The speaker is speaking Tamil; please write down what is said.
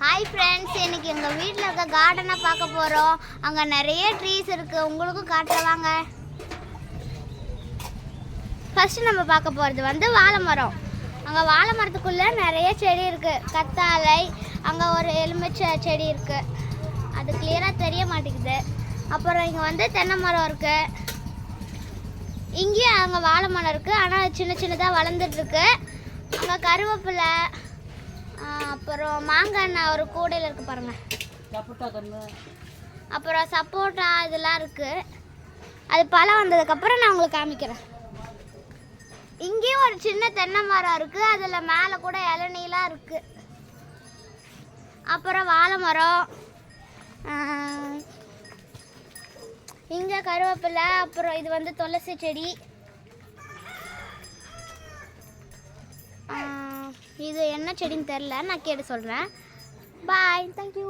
ஹாய் ஃப்ரெண்ட்ஸ் இன்னைக்கு எங்கள் வீட்டில் இருக்க கார்டனை பார்க்க போகிறோம் அங்கே நிறைய ட்ரீஸ் இருக்குது உங்களுக்கும் காட்டுற வாங்க. ஃபஸ்ட்டு நம்ம பார்க்க போகிறது வந்து வாழை மரம் அங்கே வாழை மரத்துக்குள்ளே நிறைய செடி இருக்குது கத்தாழை அங்கே ஒரு எலுமிச்சை செடி இருக்குது அது கிளியராக தெரிய மாட்டேங்குது. அப்புறம் இங்கே வந்து தென்னை மரம் இருக்குது இங்கேயும் அங்கே வாழை மரம் இருக்குது ஆனால் சின்ன சின்னதாக வளர்ந்துட்டுருக்கு அங்கே கருவேப்பிலை அப்புறம் மாங்காய் ஒரு கூடையில் இருக்குது பாருங்கள் சப்போட்டா கன்று அப்புறம் சப்போட்டா இதெல்லாம் இருக்குது அது பழம் வந்ததுக்கப்புறம் நான் உங்களுக்கு காமிக்கிறேன். இங்கேயும் ஒரு சின்ன தென்னை மரம் இருக்குது அதில் மேலே கூட இளநீலாம் இருக்குது அப்புறம் வாழை மரம். இங்கே கருவேப்பிலை அப்புறம் இது வந்து துளசி செடி. இது என்ன செடின்னு தெரில நான் கேட்டு சொல்கிறேன் பாய் தேங்க்யூ